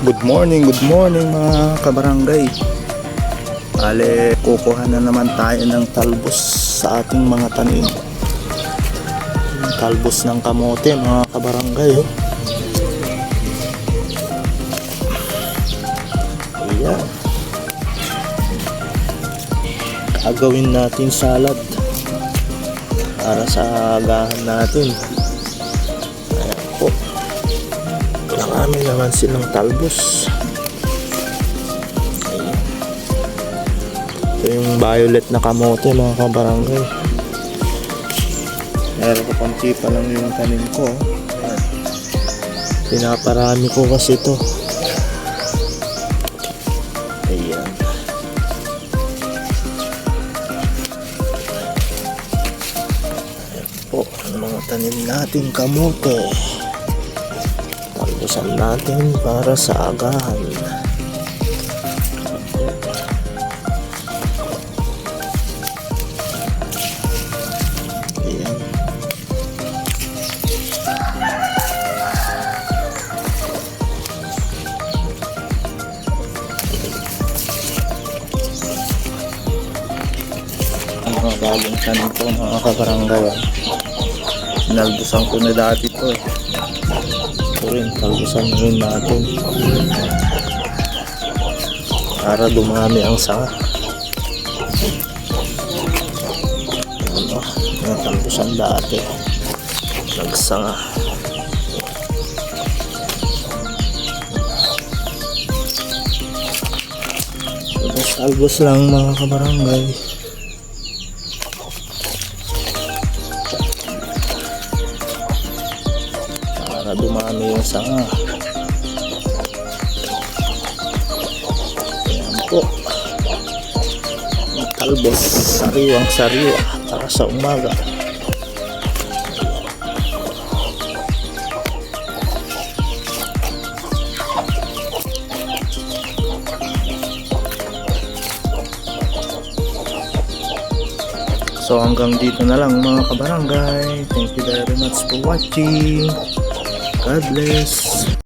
Good morning, good morning mga kabarangay. Ale, kukuha na naman tayo ng talbos sa ating mga tanim. Talbos ng kamote mga kabarangay. Oh. Ayan. Gagawin natin salad para sa agahan natin. Marami naman silang talbos. Ayan. Ito yung violet na kamote mga kabarangay. Meron ko konti pa lang yung tanim ko. Pinaparami ko kasi ito. Ayan. Ayan po, mga tanim natin kamote talbusan natin para sa agahan. Ayan. Mga bagong tanim ko mga kabarangay. Nalbusan ko na dati to eh. Ito rin, talbusan rin natin. Para dumami ang sanga. Ano, yung talbusan dati. Nagsanga. Talbos-talbos lang mga kabarangay. Para dumami yung sanga. Ayan po. Ang Talbos, sariwang sariwa para sa umaga. So hanggang dito na lang mga kabarangay. Thank you very much for watching. God bless.